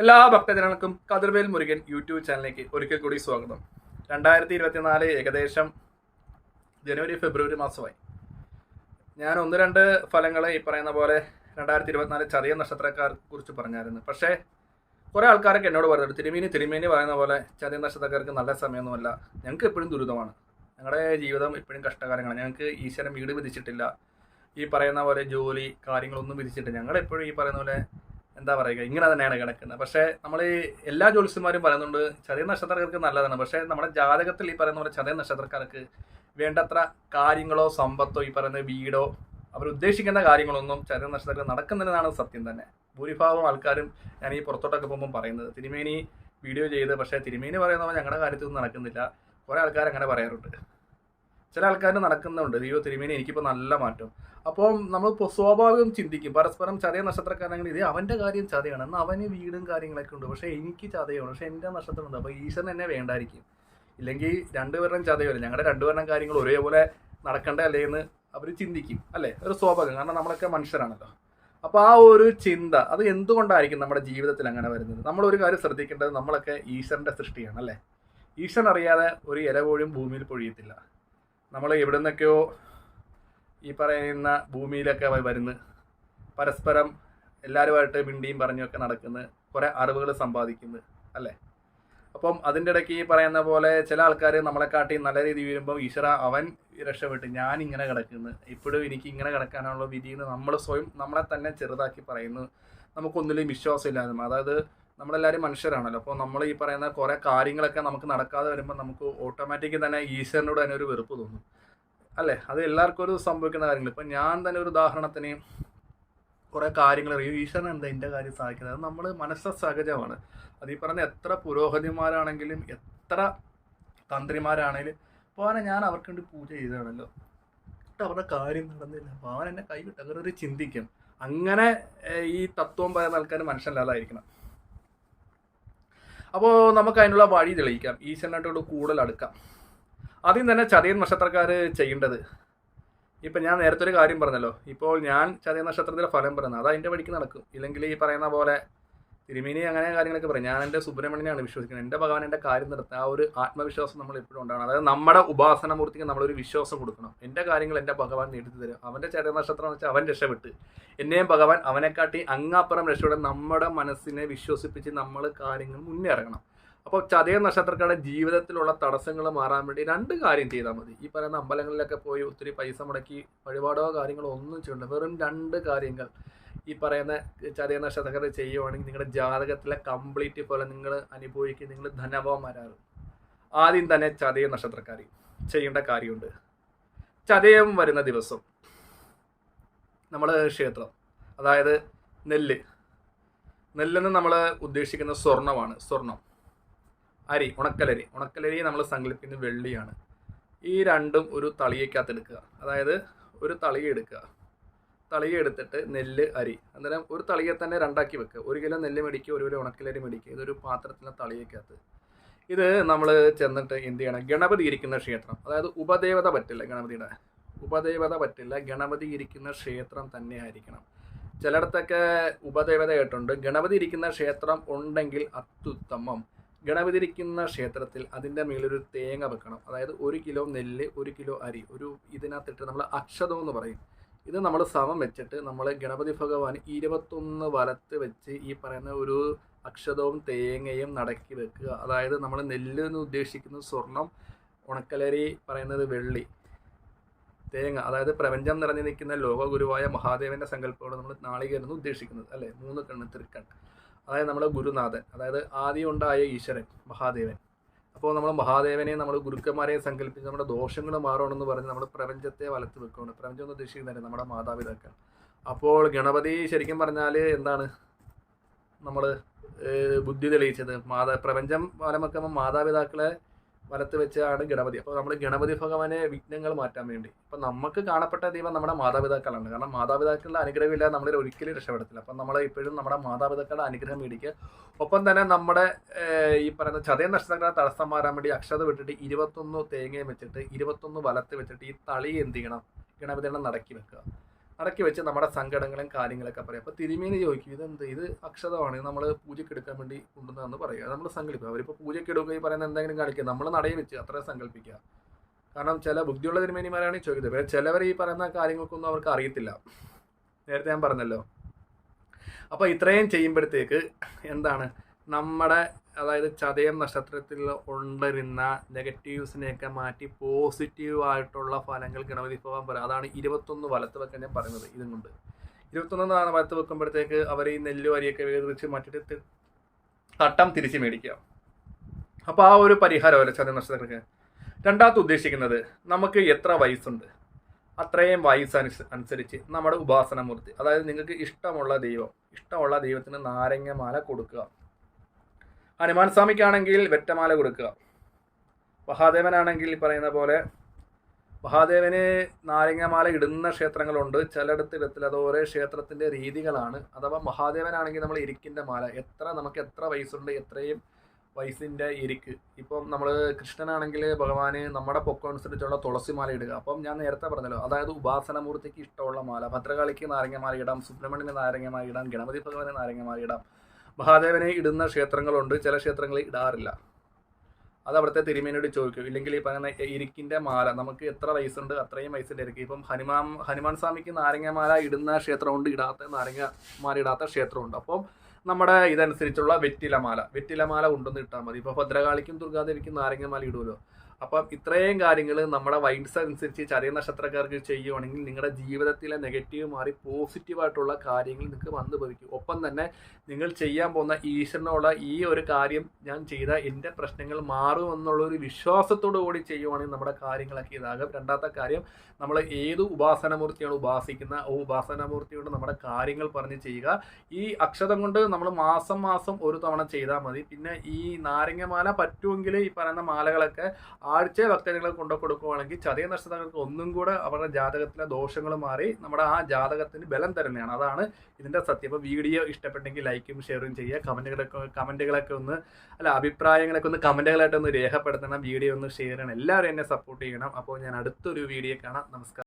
എല്ലാ ഭക്തജനങ്ങൾക്കും കതിർവേൽ മുരുകൻ യൂട്യൂബ് ചാനലിലേക്ക് ഒരിക്കൽ കൂടി സ്വാഗതം. രണ്ടായിരത്തി ഇരുപത്തിനാല് ഏകദേശം ജനുവരി ഫെബ്രുവരി മാസമായി. ഞാൻ ഒന്ന് രണ്ട് ഫലങ്ങൾ ഈ പറയുന്ന പോലെ രണ്ടായിരത്തി ഇരുപത്തിനാല് ചെറിയ നക്ഷത്രക്കാരെ കുറിച്ച് പറഞ്ഞായിരുന്നു. പക്ഷേ കുറേ ആൾക്കാരൊക്കെ എന്നോട് പറഞ്ഞത് തിരുമേനി തിരുമേനി പറയുന്ന പോലെ ചെറിയ നക്ഷത്രക്കാർക്ക് നല്ല സമയമൊന്നുമല്ല. ഞങ്ങൾക്ക് എപ്പോഴും ദുരിതമാണ്. ഞങ്ങളുടെ ജീവിതം എപ്പോഴും കഷ്ടകാലങ്ങളാണ്. ഞങ്ങൾക്ക് ഈശ്വരൻ വീട് വിധിച്ചിട്ടില്ല. ഈ പറയുന്ന പോലെ ജോലി കാര്യങ്ങളൊന്നും വിധിച്ചിട്ടില്ല. ഞങ്ങളെപ്പോഴും ഈ പറയുന്ന പോലെ എന്താ പറയുക ഇങ്ങനെ തന്നെയാണ് കിടക്കുന്നത്. പക്ഷേ നമ്മൾ എല്ലാ ജ്യോത്സ്യന്മാരും പറയുന്നുണ്ട് ചെറിയ നക്ഷത്രക്കാർക്ക് നല്ലതാണ്. പക്ഷേ നമ്മുടെ ജാതകത്തിൽ ഈ പറയുന്ന പോലെ ചതയ നക്ഷത്രക്കാർക്ക് വേണ്ടത്ര കാര്യങ്ങളോ സമ്പത്തോ ഈ പറയുന്ന വീടോ അവർ ഉദ്ദേശിക്കുന്ന കാര്യങ്ങളൊന്നും ചതയ നക്ഷത്രക്കാർ നടക്കുന്നില്ലെന്നാണ് സത്യം തന്നെ. ഭൂരിഭാഗം ആൾക്കാരും ഞാൻ ഈ പുറത്തോട്ടൊക്കെ പോകുമ്പോൾ പറയുന്നത്. തിരുമേനി വീഡിയോ ചെയ്ത് പക്ഷേ തിരുമേനി പറയുന്ന പോലെ ഞങ്ങളുടെ കാര്യത്തിൽ നടക്കുന്നില്ല. കുറേ ആൾക്കാർ അങ്ങനെ പറയാറുണ്ട്. ചില ആൾക്കാർ നടക്കുന്നുണ്ട്. ദൈവ തിരുമേനി എനിക്കിപ്പോൾ നല്ല മാറ്റം. അപ്പം നമ്മൾ സ്വാഭാവികം ചിന്തിക്കും. പരസ്പരം ചതയ നക്ഷത്രക്കാരാണെങ്കിൽ ഇത് അവന്റെ കാര്യം ചതയാണ്. എന്നാൽ അവന് വീടും കാര്യങ്ങളൊക്കെ ഉണ്ട്. പക്ഷേ എനിക്ക് ചതയാണ്. പക്ഷേ എന്റെ നക്ഷത്രമുണ്ട്. അപ്പോൾ ഈശ്വരൻ എന്നെ വേണ്ടായിരിക്കും. ഇല്ലെങ്കിൽ രണ്ടുപേരുടെയും ചതയല്ല? ഞങ്ങളുടെ രണ്ടുപേരുടെയും കാര്യങ്ങൾ ഒരേപോലെ നടക്കണ്ടേ അല്ലേ എന്ന് അവർ ചിന്തിക്കും. അല്ലേ? ഒരു സ്വാഭാവികം. കാരണം നമ്മളൊക്കെ മനുഷ്യരാണല്ലോ. അപ്പോൾ ആ ഒരു ചിന്ത അത് എന്തുകൊണ്ടായിരിക്കും നമ്മുടെ ജീവിതത്തിൽ അങ്ങനെ വരുന്നത്? നമ്മളൊരു കാര്യം ശ്രദ്ധിക്കേണ്ടത് നമ്മളൊക്കെ ഈശ്വരന്റെ സൃഷ്ടിയാണ് അല്ലേ? ഈശ്വരൻ അറിയാതെ ഒരു ഇല പോലും ഭൂമിയിൽ പൊഴിയത്തില്ല. നമ്മൾ എവിടെ നിന്നൊക്കെയോ ഈ പറയുന്ന ഭൂമിയിലൊക്കെ വരുന്ന പരസ്പരം എല്ലാവരുമായിട്ട് മിണ്ടിയും പറഞ്ഞൊക്കെ നടക്കുന്ന കുറേ അറിവുകൾ സമ്പാദിക്കുന്നത് അല്ലേ? അപ്പം അതിന്റെ ഇടയ്ക്ക് ഈ പറയുന്ന പോലെ ചില ആൾക്കാർ നമ്മളെക്കാട്ടി നല്ല രീതി വരുമ്പോൾ ഈശ്വര അവൻ രക്ഷപ്പെട്ട് ഞാൻ ഇങ്ങനെ കിടക്കുന്നു. ഇപ്പോഴും എനിക്ക് ഇങ്ങനെ കിടക്കാനുള്ള വിധി എന്ന് നമ്മൾ സ്വയം നമ്മളെ തന്നെ ചെറുതാക്കി പറയുന്നു. നമുക്കൊന്നിലും വിശ്വാസമില്ലാതെ. അതായത് നമ്മളെല്ലാവരും മനുഷ്യരാണല്ലോ. അപ്പോൾ നമ്മൾ ഈ പറയുന്ന കുറേ കാര്യങ്ങളൊക്കെ നമുക്ക് നടക്കാതെ വരുമ്പോൾ നമുക്ക് ഓട്ടോമാറ്റിക് തന്നെ ഈശ്വരനോട് തന്നെ ഒരു വെറുപ്പ് തോന്നും. അല്ലേ? അത് എല്ലാവർക്കും ഒരു സംഭവിക്കുന്ന കാര്യങ്ങൾ ഇപ്പം ഞാൻ തന്നെ ഒരു ഉദാഹരണത്തിന് കുറേ കാര്യങ്ങൾ അറിയും. ഈശ്വരൻ എന്താ എന്റെ കാര്യം സാധിക്കുന്നത് അത് നമ്മൾ മനസ്സ സഹജമാണ്. അത് ഈ പറയുന്ന എത്ര പുരോഹിതന്മാരാണെങ്കിലും എത്ര തന്ത്രിമാരാണെങ്കിലും അപ്പോൾ ഞാൻ അവർക്ക് വേണ്ടി പൂജ ചെയ്തതാണല്ലോ. എന്നിട്ട് അവരുടെ കാര്യം നടന്നില്ല. അപ്പോൾ അവൻ എന്നെ കൈവിട്ട് അങ്ങനെ ചിന്തിക്കും. അങ്ങനെ ഈ തത്വം പറയുന്ന ആൾക്കാർ മനുഷ്യനല്ലാതായിരിക്കണം. അപ്പോൾ നമുക്ക് അതിനുള്ള വഴി തെളിയിക്കാം. ഈശ്വരനായിട്ടോട് കൂടുതൽ അടുക്കാം. ആദ്യം തന്നെ ചതയൻ നക്ഷത്രക്കാർ ചെയ്യേണ്ടത്. ഇപ്പം ഞാൻ നേരത്തെ ഒരു കാര്യം പറഞ്ഞല്ലോ. ഇപ്പോൾ ഞാൻ ചതയ നക്ഷത്രത്തിലെ ഫലം പറയുന്നത്. അത് അതിന്റെ വഴിക്ക് നടക്കും. ഇല്ലെങ്കിൽ ഈ പറയുന്ന പോലെ തിരുമേനി അങ്ങനെ കാര്യങ്ങളൊക്കെ പറയും. ഞാൻ എന്റെ സുബ്രഹ്മണ്യനാണ് വിശ്വസിക്കുന്നത്. എന്റെ ഭഗവാൻ എന്റെ കാര്യം നടത്തുക ആ ഒരു ആത്മവിശ്വാസം നമ്മൾ എപ്പോഴും ഉണ്ടാകണം അതായത് നമ്മുടെ ഉപാസന മൂർത്തിക്ക് നമ്മളൊരു വിശ്വാസം കൊടുക്കണം. എന്റെ കാര്യങ്ങൾ എന്റെ ഭഗവാൻ നേടിച്ചു തരും അവന്റെ ചരനക്ഷത്രം നക്ഷത്രം എന്ന് വെച്ചാൽ അവൻ രക്ഷപ്പെട്ട്. എന്നെയും ഭഗവാൻ അവനെക്കാട്ടി അങ്ങാപ്പുറം രക്ഷപ്പെടാൻ നമ്മുടെ മനസ്സിനെ വിശ്വസിപ്പിച്ച് നമ്മൾ കാര്യങ്ങൾ മുന്നേറങ്ങണം. അപ്പോൾ ചതയ നക്ഷത്രക്കാരുടെ ജീവിതത്തിലുള്ള തടസ്സങ്ങൾ മാറാൻ വേണ്ടി രണ്ട് കാര്യം ചെയ്താൽ മതി. ഈ പറയുന്ന അമ്പലങ്ങളിലൊക്കെ പോയി ഒത്തിരി പൈസ മുടക്കി വഴിപാടോ കാര്യങ്ങളോ ഒന്നും ചെയ്യണ്ട. വെറും രണ്ട് കാര്യങ്ങൾ. ഈ പറയുന്ന ചതയ നക്ഷത്രങ്ങൾ ചെയ്യുവാണെങ്കിൽ നിങ്ങളുടെ ജാതകത്തിലെ കംപ്ലീറ്റ് പോലെ നിങ്ങൾ അനുഭവിക്കുക നിങ്ങൾ ധനവാന്മാരാകും. ആദ്യം തന്നെ ചതയ നക്ഷത്രക്കാരി ചെയ്യേണ്ട കാര്യമുണ്ട്. ചതയം വരുന്ന ദിവസം നമ്മൾ ക്ഷേത്രം അതായത് നെല്ല്. നെല്ലെന്ന് നമ്മൾ ഉദ്ദേശിക്കുന്ന സ്വർണമാണ്. സ്വർണം. അരി ഉണക്കലരി. ഉണക്കലരി നമ്മൾ സങ്കല്പിക്കുന്ന വെള്ളിയാണ്. ഈ രണ്ടും ഒരു തളിയക്കകത്ത് എടുക്കുക. അതായത് ഒരു തളിക എടുക്കുക. തളിക എടുത്തിട്ട് നെല്ല് അരി. അന്നേരം ഒരു തളിയെ തന്നെ രണ്ടാക്കി വെക്കുക ഒരു കിലോ നെല്ല് മേടിക്കുക ഒരു കിലോ ഉണക്കിലരി മേടിക്കുക ഇതൊരു പാത്രത്തിലെ തളിയേക്കകത്ത് ഇത് നമ്മൾ ചെന്നിട്ട് എന്ത് ചെയ്യണം? ഗണപതി ഇരിക്കുന്ന ക്ഷേത്രം. അതായത് ഉപദേവത പറ്റില്ല ഗണപതിയുടെ. ഉപദേവത പറ്റില്ല ഗണപതി ഇരിക്കുന്ന ക്ഷേത്രം തന്നെ ആയിരിക്കണം ചിലയിടത്തൊക്കെ ഉപദേവത കേട്ടുണ്ട് ഗണപതി ഇരിക്കുന്ന ക്ഷേത്രം ഉണ്ടെങ്കിൽ അത്യുത്തമം. ഗണപതി ഇരിക്കുന്ന ക്ഷേത്രത്തിൽ അതിന്റെ മേലൊരു തേങ്ങ വെക്കണം. അതായത് ഒരു കിലോ നെല്ല് ഒരു കിലോ അരി. ഒരു ഇതിനകത്തിട്ട് നമ്മൾ അക്ഷതം എന്ന് പറയും. ഇത് നമ്മൾ സമം വെച്ചിട്ട് നമ്മൾ ഗണപതി ഭഗവാൻ ഇരുപത്തൊന്ന് വലത്ത് വെച്ച് ഈ പറയുന്ന ഒരു അക്ഷതവും തേങ്ങയും നടക്കി വെക്കുക. അതായത് നമ്മൾ നെല്ല് എന്ന് ഉദ്ദേശിക്കുന്ന സ്വർണം ഉണക്കലരി പറയുന്നത് വെള്ളി തേങ്ങ അതായത് പ്രപഞ്ചം നിറഞ്ഞു നിൽക്കുന്ന ലോകഗുരുവായ മഹാദേവന്റെ സങ്കല്പമാണ് നമ്മൾ നാളികേരം എന്ന് ഉദ്ദേശിക്കുന്നത് അല്ലേ? മൂന്ന് കണ്ണ് തൃക്കൺ അതായത് നമ്മുടെ ഗുരുനാഥൻ അതായത് ആദ്യം ഉണ്ടായ ഈശ്വരൻ മഹാദേവൻ. അപ്പോൾ നമ്മൾ മഹാദേവനെ നമ്മൾ ഗുരുക്കന്മാരെ സങ്കല്പിച്ച് നമ്മുടെ ദോഷങ്ങൾ മാറണമെന്ന് പറഞ്ഞ് നമ്മൾ പ്രപഞ്ചത്തെ വലത്ത് വെക്കുകയാണ് പ്രപഞ്ചം എന്ന് ഉദ്ദേശിക്കുന്നത് നമ്മുടെ മാതാപിതാക്കൾ. അപ്പോൾ ഗണപതി ശരിക്കും പറഞ്ഞാൽ എന്താണ്? നമ്മൾ ബുദ്ധി തെളിയിച്ചത്. മാതാ പ്രപഞ്ചം വലം മാതാപിതാക്കളെ വലത്ത് വെച്ചാണ് ഗണപതി. അപ്പോൾ നമ്മൾ ഗണപതി ഭഗവാനെ വിഘ്നങ്ങൾ മാറ്റാൻ വേണ്ടി. അപ്പം നമുക്ക് കാണപ്പെട്ട ദൈവം നമ്മുടെ മാതാപിതാക്കളാണ്. കാരണം മാതാപിതാക്കളുടെ അനുഗ്രഹം ഇല്ലാതെ നമ്മളിൽ ഒരിക്കലും രക്ഷപ്പെടത്തില്ല. അപ്പം നമ്മൾ ഇപ്പോഴും നമ്മുടെ മാതാപിതാക്കളുടെ അനുഗ്രഹം മേടിക്കുക. ഒപ്പം തന്നെ നമ്മുടെ ഈ പറയുന്ന ചതയ നക്ഷത്രങ്ങളെ തടസ്സം മാറാൻ വേണ്ടി അക്ഷത വിട്ടിട്ട് ഇരുപത്തൊന്ന് തേങ്ങയും വെച്ചിട്ട് ഇരുപത്തൊന്ന് വലത്ത് വെച്ചിട്ട് ഈ തളി എന്ത് ചെയ്യണം? ഗണപതിയുടെ നടക്കി വെക്കുക. അടക്കി വെച്ച് നമ്മുടെ സങ്കടങ്ങളും കാര്യങ്ങളൊക്കെ പറയും. അപ്പോൾ തിരുമേനി ചോദിക്കും ഇതെന്ത്? ഇത് അക്ഷതമാണ്. നമ്മൾ പൂജയ്ക്ക് എടുക്കാൻ വേണ്ടി കൊണ്ടുവന്നതെന്ന് പറയുക നമ്മൾ സങ്കല്പിക്കുക അവരിപ്പോൾ പൂജയ്ക്ക് എടുക്കുക ഈ പറയുന്ന എന്തെങ്കിലും കാണിക്കുക നമ്മൾ നടയിൽ വെച്ച് അത്ര സങ്കല്പിക്കുക. കാരണം ചില ബുദ്ധിയുള്ള തിരുമേനിമാരാണ് ഈ ചോദിക്കുന്നത്. പക്ഷേ ചിലവർ ഈ പറയുന്ന കാര്യങ്ങൾക്കൊന്നും അവർക്ക് അറിയത്തില്ല. നേരത്തെ ഞാൻ പറഞ്ഞല്ലോ. അപ്പോൾ ഇത്രയും ചെയ്യുമ്പോഴത്തേക്ക് എന്താണ്? നമ്മുടെ അതായത് ചതയം നക്ഷത്രത്തിൽ ഉണ്ടരുന്ന നെഗറ്റീവ്സിനെയൊക്കെ മാറ്റി പോസിറ്റീവ് ആയിട്ടുള്ള ഫലങ്ങൾ ഗണപതി ഭഗവാൻ പറയാം. അതാണ് ഇരുപത്തൊന്ന് വലത്ത് വെക്കാൻ ഞാൻ പറയുന്നത് ഇതും കൊണ്ട്. ഇരുപത്തൊന്നാണ് വലത്ത് വെക്കുമ്പോഴത്തേക്ക് അവർ ഈ നെല്ല് വരിയൊക്കെ വേർതിരിച്ച് മാറ്റിയിട്ട് തട്ടം തിരിച്ച് മേടിക്കുക. അപ്പോൾ ആ ഒരു പരിഹാരമല്ല ചതയ നക്ഷത്രങ്ങൾക്ക്? രണ്ടാമത്തെ ഉദ്ദേശിക്കുന്നത് നമുക്ക് എത്ര വയസ്സുണ്ട്? അത്രയും വയസ്സ് അനുസ അനുസരിച്ച് നമ്മുടെ ഉപാസനമൂർത്തി അതായത് നിങ്ങൾക്ക് ഇഷ്ടമുള്ള ദൈവം ഇഷ്ടമുള്ള ദൈവത്തിന് നാരങ്ങമാല കൊടുക്കുക. ഹനുമാൻ സ്വാമിക്കാണെങ്കിൽ വെറ്റമാല കൊടുക്കുക. മഹാദേവനാണെങ്കിൽ പറയുന്ന പോലെ മഹാദേവന് നാരങ്ങമാല ഇടുന്ന ക്ഷേത്രങ്ങളുണ്ട്. ചിലയിടത്ത് ഇടത്തിൽ അത് ഓരോ ക്ഷേത്രത്തിന്റെ രീതികളാണ്. അഥവാ മഹാദേവനാണെങ്കിൽ നമ്മൾ ഇരിക്കിന്റെ മാല. എത്ര നമുക്ക് എത്ര വയസ്സുണ്ട് എത്രയും വയസ്സിന്റെ ഇരിക്ക്. ഇപ്പം നമ്മൾ കൃഷ്ണനാണെങ്കിൽ ഭഗവാന് നമ്മുടെ പൊക്കം അനുസരിച്ചുള്ള തുളസി മാല ഇടുക. അപ്പം ഞാൻ നേരത്തെ പറഞ്ഞല്ലോ അതായത് ഉപാസനമൂർത്തിക്ക് ഇഷ്ടമുള്ള മാല. ഭദ്രകാളിക്ക് നാരങ്ങമാല ഇടാം സുബ്രഹ്മണ്യന് നാരങ്ങമാല ഇടാം ഗണപതി ഭഗവാന് നാരങ്ങമാല ഇടാം. മഹാദേവനെ ഇടുന്ന ക്ഷേത്രങ്ങളുണ്ട്. ചില ക്ഷേത്രങ്ങളിൽ ഇടാറില്ല. അത് അവിടുത്തെ തിരുമേനോട് ചോദിക്കും. ഇല്ലെങ്കിൽ ഈ പറയുന്ന ഇരിക്കിന്റെ മാല നമുക്ക് എത്ര വയസ്സുണ്ട് അത്രയും വയസ്സിന്റെ ഇരിക്കും. ഇപ്പം ഹനുമാൻ ഹനുമാൻ സ്വാമിക്ക് നാരങ്ങമാല ഇടുന്ന ക്ഷേത്രമുണ്ട് ഇടാത്ത നാരങ്ങ മാല ഇടാത്ത ക്ഷേത്രമുണ്ട്. അപ്പം നമ്മുടെ ഇതനുസരിച്ചുള്ള വെറ്റിലമാല വെറ്റിലമാല ഉണ്ടെന്ന് ഇട്ടാൽ മതി. ഇപ്പോൾ ഭദ്രകാളിക്കും ദുർഗാദേവിക്കും നാരങ്ങമാല ഇടുമല്ലോ. അപ്പം ഇത്രയും കാര്യങ്ങൾ നമ്മുടെ വൈൻസ് അനുസരിച്ച് ചതയ നക്ഷത്രക്കാർക്ക് ചെയ്യുവാണെങ്കിൽ നിങ്ങളുടെ ജീവിതത്തിലെ നെഗറ്റീവ് മാറി പോസിറ്റീവായിട്ടുള്ള കാര്യങ്ങൾ നിങ്ങൾക്ക് വന്നു ഭവിക്കും. ഒപ്പം തന്നെ നിങ്ങൾ ചെയ്യാൻ പോകുന്ന ഈശ്വരനോടുള്ള ഈ ഒരു കാര്യം ഞാൻ ചെയ്ത എന്റെ പ്രശ്നങ്ങൾ മാറുമെന്നുള്ള ഒരു വിശ്വാസത്തോടു കൂടി ചെയ്യുവാണെങ്കിൽ നമ്മുടെ കാര്യങ്ങളൊക്കെ ഇതാകും. രണ്ടാമത്തെ കാര്യം നമ്മൾ ഏത് ഉപാസനമൂർത്തിയാണ് ഉപാസിക്കുന്ന ആ ഉപാസനമൂർത്തിയോട് നമ്മുടെ കാര്യങ്ങൾ പറഞ്ഞ് ചെയ്യുക. ഈ അക്ഷതം കൊണ്ട് നമ്മൾ മാസം മാസം ഒരു തവണ ചെയ്താൽ മതി. പിന്നെ ഈ നാരങ്ങമാല പറ്റുമെങ്കിൽ ഈ പറയുന്ന മാലകളൊക്കെ ആഴ്ച ഭക്തജനങ്ങൾ കൊണ്ടു കൊടുക്കുകയാണെങ്കിൽ ചതയ നക്ഷത്രങ്ങൾക്ക് ഒന്നും കൂടെ അവരുടെ ജാതകത്തിലെ ദോഷങ്ങൾ മാറി നമ്മുടെ ആ ജാതകത്തിന് ബലം തരുന്നതാണ്. അതാണ് ഇതിന്റെ സത്യം. അപ്പോൾ വീഡിയോ ഇഷ്ടപ്പെട്ടെങ്കിൽ ലൈക്കും ഷെയറും ചെയ്യുക. കമന്റുകളൊക്കെ കമന്റുകളൊക്കെ ഒന്ന് അല്ല അഭിപ്രായങ്ങളൊക്കെ ഒന്ന് കമന്റുകളായിട്ട് ഒന്ന് രേഖപ്പെടുത്തണം. വീഡിയോ ഒന്ന് ഷെയർ ചെയ്യണം. എല്ലാവരും എന്നെ സപ്പോർട്ട് ചെയ്യണം. അപ്പോൾ ഞാൻ അടുത്തൊരു വീഡിയോ കാണാം. നമസ്കാരം.